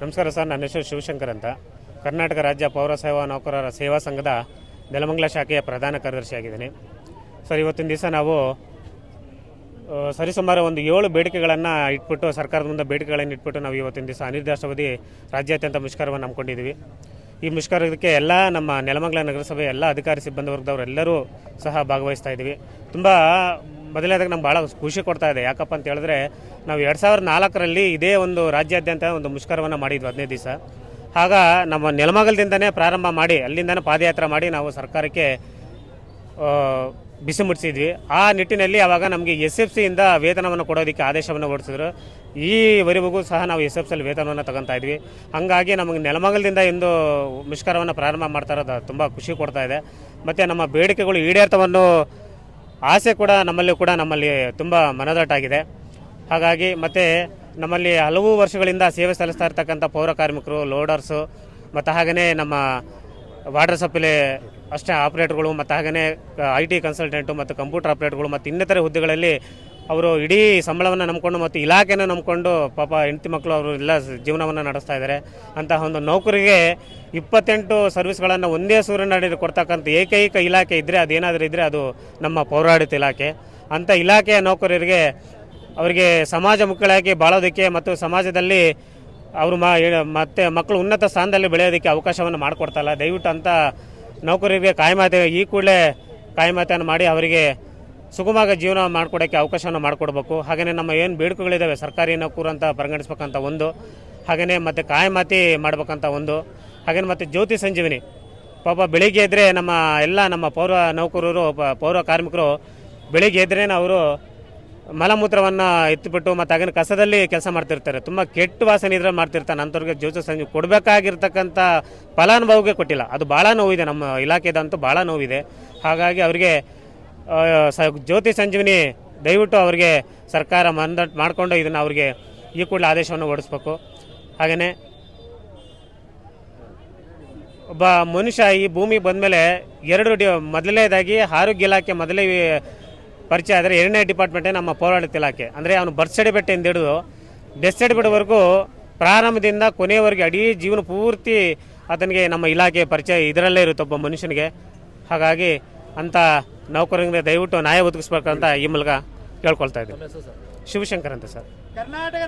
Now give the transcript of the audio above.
ನಮಸ್ಕಾರ ಸರ್, ನನ್ನ ಹೆಸರು ಶಿವಶಂಕರ್ ಅಂತ. ಕರ್ನಾಟಕ ರಾಜ್ಯ ಪೌರ ಸೇವಾ ನೌಕರರ ಸೇವಾ ಸಂಘದ ನೆಲಮಂಗಲ ಶಾಖೆಯ ಪ್ರಧಾನ ಕಾರ್ಯದರ್ಶಿಯಾಗಿದ್ದೀನಿ. ಸರ್, ಇವತ್ತಿನ ದಿವಸ ನಾವು ಸರಿಸುಮಾರು ಒಂದು ಏಳು ಬೇಡಿಕೆಗಳನ್ನು ಇಟ್ಬಿಟ್ಟು, ಸರ್ಕಾರದ ಮುಂದೆ ಬೇಡಿಕೆಗಳನ್ನು ಇಟ್ಬಿಟ್ಟು ನಾವು ಇವತ್ತಿನ ದಿವಸ ಅನಿರ್ದಿಷ್ಟಾವಧಿ ರಾಜ್ಯಾದ್ಯಂತ ಮುಷ್ಕರವನ್ನು ಹಮ್ಮಿಕೊಂಡಿದ್ದೀವಿ ಈ ಮುಷ್ಕರಕ್ಕೆ ಎಲ್ಲ ನಮ್ಮ ನೆಲಮಂಗಲ ನಗರಸಭೆ, ಎಲ್ಲ ಅಧಿಕಾರಿ ಸಿಬ್ಬಂದಿ ವರ್ಗದವರೆಲ್ಲರೂ ಸಹ ಭಾಗವಹಿಸ್ತಾ ಇದ್ದೀವಿ. ತುಂಬ ಮೊದಲನೇದಾಗಿ ನಮ್ಗೆ ಭಾಳ ಖುಷಿ ಕೊಡ್ತಾ ಇದೆ. ಯಾಕಪ್ಪ ಅಂತ ಹೇಳಿದ್ರೆ, ನಾವು ಎರಡು ಸಾವಿರದ ನಾಲ್ಕರಲ್ಲಿ ಇದೇ ಒಂದು ರಾಜ್ಯಾದ್ಯಂತ ಒಂದು ಮುಷ್ಕರವನ್ನು ಮಾಡಿದ್ವಿ ಹದಿನೈದು ದಿವಸ. ಆಗ ನಮ್ಮ ನೆಲಮಗಲದಿಂದನೇ ಪ್ರಾರಂಭ ಮಾಡಿ, ಅಲ್ಲಿಂದನೇ ಪಾದಯಾತ್ರೆ ಮಾಡಿ ನಾವು ಸರ್ಕಾರಕ್ಕೆ ಬಿಸಿ ಮುಟ್ಟಿಸಿದ್ವಿ ಆ ನಿಟ್ಟಿನಲ್ಲಿ ಆವಾಗ ನಮಗೆ ಎಸ್ ಎಫ್ ಸಿಯಿಂದ ವೇತನವನ್ನು ಕೊಡೋದಕ್ಕೆ ಆದೇಶವನ್ನು ಹೊರಡಿಸಿದ್ರು. ಈವರೆಗೂ ಸಹ ನಾವು ಎಸ್ ಎಫ್ ಸಿಯಲ್ಲಿ ವೇತನವನ್ನು ತಗೊತಾ ಇದ್ವಿ. ಹಾಗಾಗಿ ನಮಗೆ ನೆಲಮಂಗಲದಿಂದ ಇಂದು ಮುಷ್ಕರವನ್ನು ಪ್ರಾರಂಭ ಮಾಡ್ತಾ ಇರೋದು ತುಂಬ ಖುಷಿ ಕೊಡ್ತಾ ಇದೆ. ಮತ್ತು ನಮ್ಮ ಬೇಡಿಕೆಗಳು ಈಡೇರ್ತವನ್ನು ಆಸೆ ಕೂಡ ನಮ್ಮಲ್ಲಿ ಕೂಡ ನಮ್ಮಲ್ಲಿ ತುಂಬ ಮನದಟ್ಟಾಗಿದೆ ಹಾಗಾಗಿ ಮತ್ತು ನಮ್ಮಲ್ಲಿ ಹಲವು ವರ್ಷಗಳಿಂದ ಸೇವೆ ಸಲ್ಲಿಸ್ತಾ ಇರ್ತಕ್ಕಂಥ ಪೌರ ಕಾರ್ಮಿಕರು, ಲೋಡರ್ಸು, ಮತ್ತು ಹಾಗೆಯೇ ನಮ್ಮ ವಾಟರ್ ಸಪ್ಲೈ ಅಷ್ಟೇ ಆಪ್ರೇಟರ್ಗಳು, ಮತ್ತು ಹಾಗೆಯೇ ಐ ಟಿ ಕನ್ಸಲ್ಟೆಂಟು, ಮತ್ತು ಕಂಪ್ಯೂಟರ್ ಆಪ್ರೇಟರ್ಗಳು, ಮತ್ತು ಇನ್ನಿತರೆ ಹುದ್ದೆಗಳಲ್ಲಿ ಅವರು ಇಡೀ ಸಂಬಳವನ್ನು ನಂಬಿಕೊಂಡು ಮತ್ತು ಇಲಾಖೆನ ನಂಬಿಕೊಂಡು ಪಾಪ ಹೆಂಡತಿ ಮಕ್ಕಳು ಅವರು ಎಲ್ಲ ಜೀವನವನ್ನು ನಡೆಸ್ತಾ ಇದ್ದಾರೆ. ಅಂತಹ ಒಂದು ನೌಕರಿಗೆ ಇಪ್ಪತ್ತೆಂಟು ಸರ್ವಿಸ್ಗಳನ್ನು ಒಂದೇ ಸೂರಿನಡಿ ಕೊಡ್ತಕ್ಕಂಥ ಏಕೈಕ ಇಲಾಖೆ ಇದ್ದರೆ ಅದೇನಾದರೂ ಇದ್ದರೆ ಅದು ನಮ್ಮ ಪೌರಾಡಳಿತ ಇಲಾಖೆ. ಅಂಥ ಇಲಾಖೆಯ ನೌಕರರಿಗೆ ಅವರಿಗೆ ಸಮಾಜ ಮುಖಗಳಾಗಿ ಬಾಳೋದಕ್ಕೆ ಮತ್ತು ಸಮಾಜದಲ್ಲಿ ಅವರು ಮತ್ತೆ ಮಕ್ಕಳು ಉನ್ನತ ಸ್ಥಾನದಲ್ಲಿ ಬೆಳೆಯೋದಕ್ಕೆ ಅವಕಾಶವನ್ನು ಮಾಡಿಕೊಡ್ತಾ ಇಲ್ಲ. ದಯವಿಟ್ಟು ಅಂತ ನೌಕರರಿಗೆ ಕಾಯಮಾತೆ ಈ ಕೂಡಲೇ ಕಾಯಮಾತೆಯನ್ನು ಮಾಡಿ ಅವರಿಗೆ ಸುಗಮವಾಗಿ ಜೀವನ ಮಾಡಿಕೊಡೋಕ್ಕೆ ಅವಕಾಶವನ್ನು ಮಾಡಿಕೊಡ್ಬೇಕು. ಹಾಗೆಯೇ ನಮ್ಮ ಏನು ಬೇಡಿಕೆಗಳಿದ್ದಾವೆ ಸರ್ಕಾರಿ ನೌಕರು ಅಂತ ಪರಿಗಣಿಸ್ಬೇಕಂತ ಒಂದು ಹಾಗೆಯೇ ಮತ್ತು ಕಾಯಮಾತಿ ಮಾಡ್ಬೇಕಂತ ಒಂದು ಹಾಗೆಯೇ ಮತ್ತು ಜ್ಯೋತಿ ಸಂಜೀವಿನಿ. ಪಾಪ ಬೆಳಿಗ್ಗೆ ಎದ್ದರೆ ನಮ್ಮ ಎಲ್ಲ ನಮ್ಮ ಪೌರ ನೌಕರರು ಪೌರ ಕಾರ್ಮಿಕರು ಬೆಳಿಗ್ಗೆ ಎದ್ರೇ ಅವರು ಮಲಮೂತ್ರವನ್ನು ಎತ್ತಿಬಿಟ್ಟು ಮತ್ತು ಹಾಗೆ ಕಸದಲ್ಲಿ ಕೆಲಸ ಮಾಡ್ತಿರ್ತಾರೆ. ತುಂಬ ಕೆಟ್ಟ ವಾಸನೆ ಇದ್ರೆ ಮಾಡ್ತಿರ್ತಾನೆ ಅಂಥವ್ರಿಗೆ ಜ್ಯೋತಿ ಸಂಜೆ ಕೊಡಬೇಕಾಗಿರ್ತಕ್ಕಂಥ ಫಲಾನುಭವಿಗೆ ಕೊಟ್ಟಿಲ್ಲ. ಅದು ಭಾಳ ನೋವಿದೆ. ನಮ್ಮ ಇಲಾಖೆದಂತೂ ಭಾಳ ನೋವಿದೆ. ಹಾಗಾಗಿ ಅವರಿಗೆ ಜ್ಯೋತಿ ಸಂಜೀವಿನಿ ದಯವಿಟ್ಟು ಅವರಿಗೆ ಸರ್ಕಾರ ಮಂದಟ್ ಮಾಡಿಕೊಂಡು ಇದನ್ನು ಅವರಿಗೆ ಈ ಕೂಡಲೇ ಆದೇಶವನ್ನು ಹೊಡಿಸ್ಬೇಕು ಹಾಗೆಯೇ ಒಬ್ಬ ಮನುಷ್ಯ ಈ ಭೂಮಿ ಬಂದಮೇಲೆ ಎರಡು ಡಿ ಮೊದಲನೇದಾಗಿ ಆರೋಗ್ಯ ಇಲಾಖೆ ಮೊದಲೇ ಪರಿಚಯ ಆದರೆ ಎರಡನೇ ಡಿಪಾರ್ಟ್ಮೆಂಟೇ ನಮ್ಮ ಪೌರಾಡಳಿತ ಇಲಾಖೆ. ಅಂದರೆ ಅವನು ಬರ್ತ್ ಸರ್ಟಿಫಿಕೇಟಿಂದ ಹಿಡಿದು ಡೆತ್ ಸರ್ಟಿಫಿಕೇಟ್ವರೆಗೂ ಪ್ರಾರಂಭದಿಂದ ಕೊನೆಯವರೆಗೆ ಅಡೀ ಜೀವನ ಪೂರ್ತಿ ಆತನಿಗೆ ನಮ್ಮ ಇಲಾಖೆ ಪರಿಚಯ ಇದರಲ್ಲೇ ಇರುತ್ತೆ ಒಬ್ಬ ಮನುಷ್ಯನಿಗೆ. ಹಾಗಾಗಿ ಅಂಥ ನೌಕರರಿಗೆ ದಯವಿಟ್ಟು ನ್ಯಾಯ ಒದಗಿಸ್ಬೇಕಂತ ಈ ಮೂಲಕ ಕೇಳ್ಕೊಳ್ತಾ ಇದ್ದೀನಿ. ಶಿವಶಂಕರ್ ಅಂತ ಸರ್. ಕರ್ನಾಟಕ